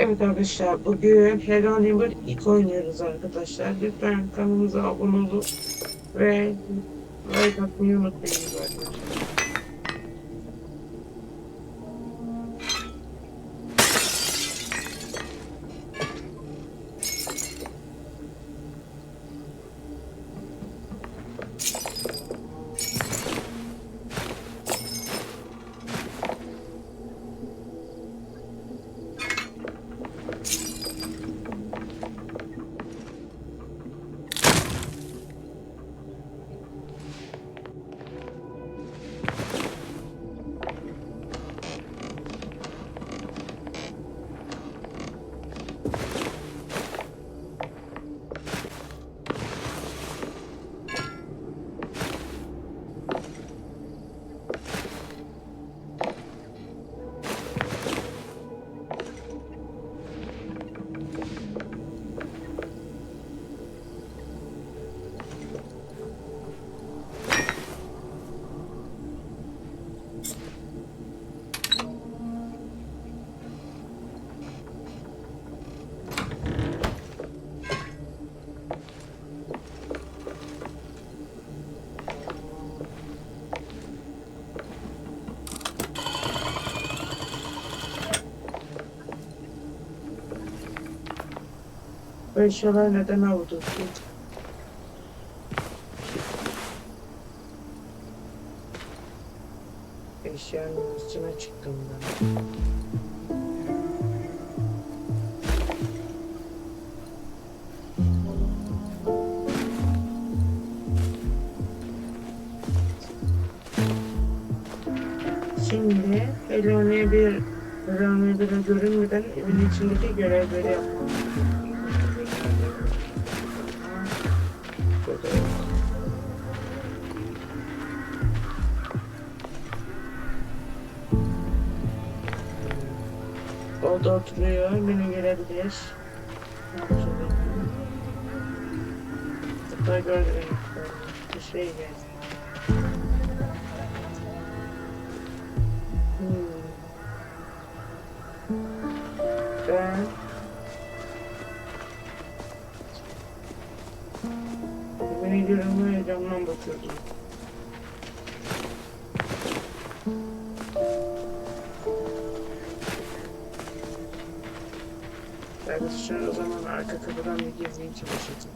Evet arkadaşlar bugün Neighbor 2 oynuyoruz arkadaşlar. Lütfen kanalımıza abone olun ve like atmayı unutmayın arkadaşlar. Bu eşyalar neden havada? Eşyanın üstüne çıktım ben. Şimdi Elone bir Elone bir görünmeden evin içindeki görevleri yapmam. O da oturuyor, beni görebilir. Tıkla gördüm. Bir şey geldi. Hmm. Ben Beni görünmeye camdan bakıyordum. Tak szczerze rozumiem, ale KKW mnie nie zdjęcie wyszycie.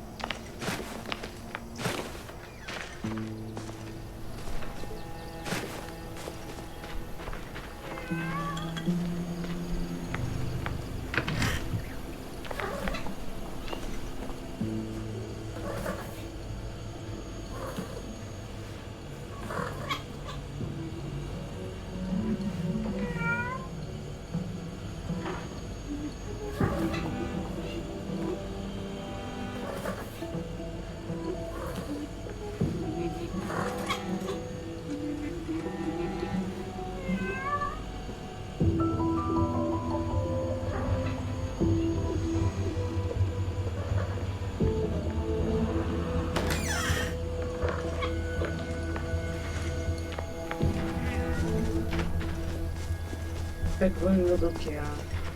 Pek uyuyorduk ya.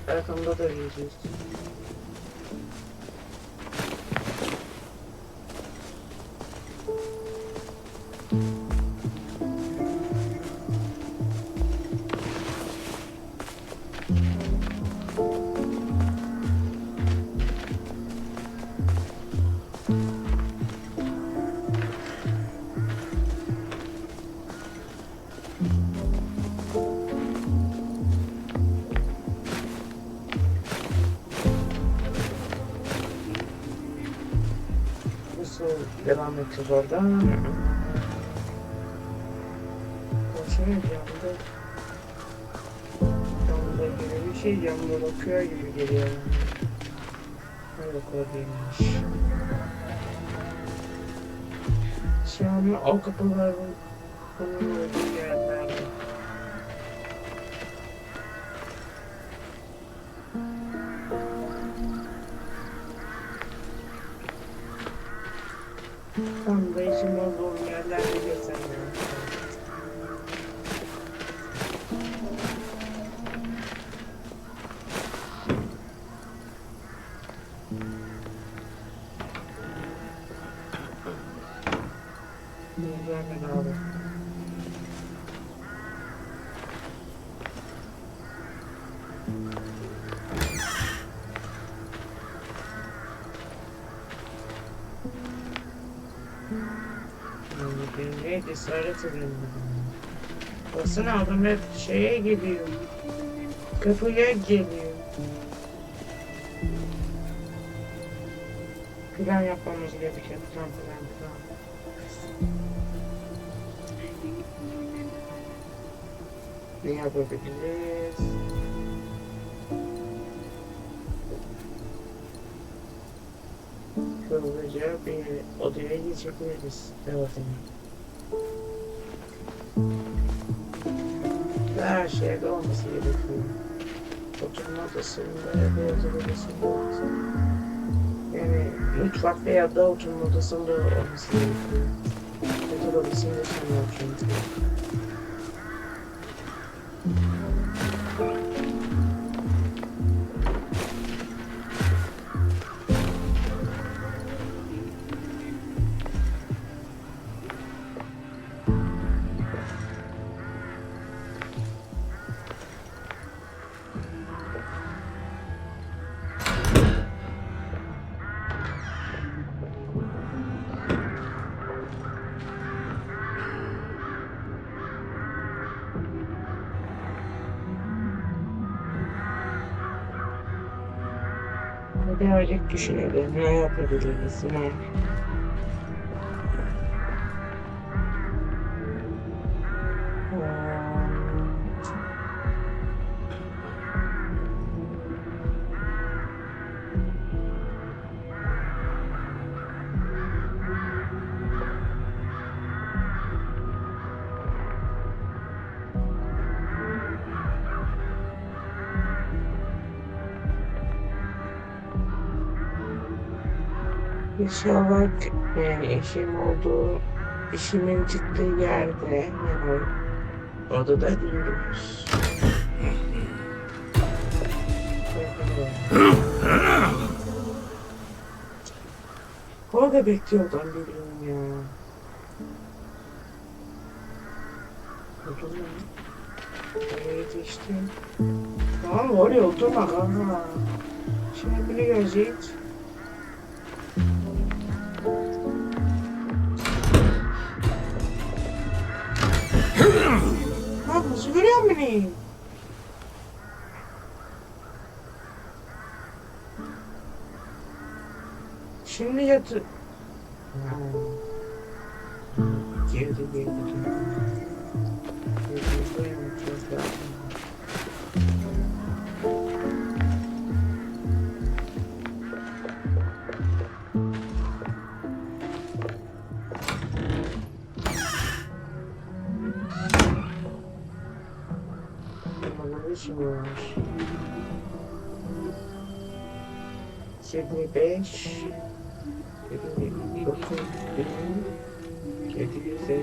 Arkamda da uyuyorduk. Nasıl devam edeceğiz orada? Konuşuyor camda. Camda gibi bir şey camda bakıyor gibi geliyor. Öyle koyduymuş. An o kapıların konulduğu yerlerde. Yani bir ne cesaret edin. Basın adam hep şeye geliyor. Kapıya geliyor. Plan yapmamız gerekiyor. Plan plan plan. Ne yapabiliriz? Hızlıca bir odaya geçebiliriz. Evet. Her şeyde olması gerekiyor. Oturma odasında, beyaz odasında olması. Yani mutfak veya da oturma odasında olması gerekiyor. Yatak odasında sonra çünkü. Birazcık düşünelim. Ne yapabiliriz? Ne? İnşallah yani eşim olduğu, işimin çıktığı yerde yani odada değiliz. Orada bekliyordan biliyorum ya. Oturma. Oraya geçtim. Tamam oraya oturma kanka. Şimdi biri gelecek. Görüyor beni? Şimdi yatı... Girdi girdi girdi. Girdi yatacağız daha. Bana bir şey var. 25 29 750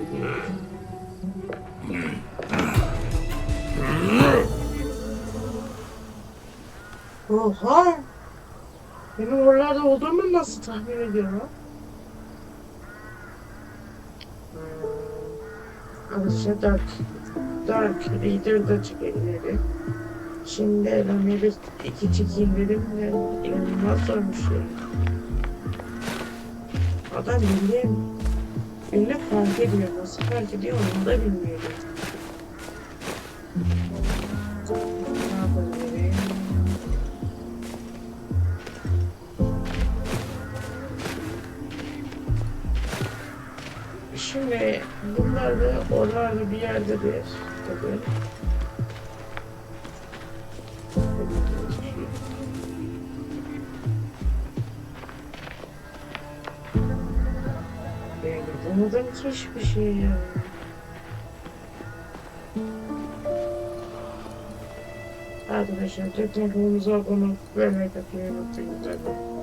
Oha! Benim oralarda olduğumu nasıl tahmin ediyorum lan? Hmm. Alışa 4 4 lider de çıkabilirim. Şimdi elemleri iki çekeyim dedim ve inanılmaz zormuş ya. Adam bildiğin beni fark ediyor. Nasıl fark ediyor onu da bilmiyorum. Şimdi bunlar da oralarda bir yerdedir. Tabii. Yani tanıdığım hiçbir şey ya. Arkadaşlar tekrar kanalımıza abone like atmayı unutmayın.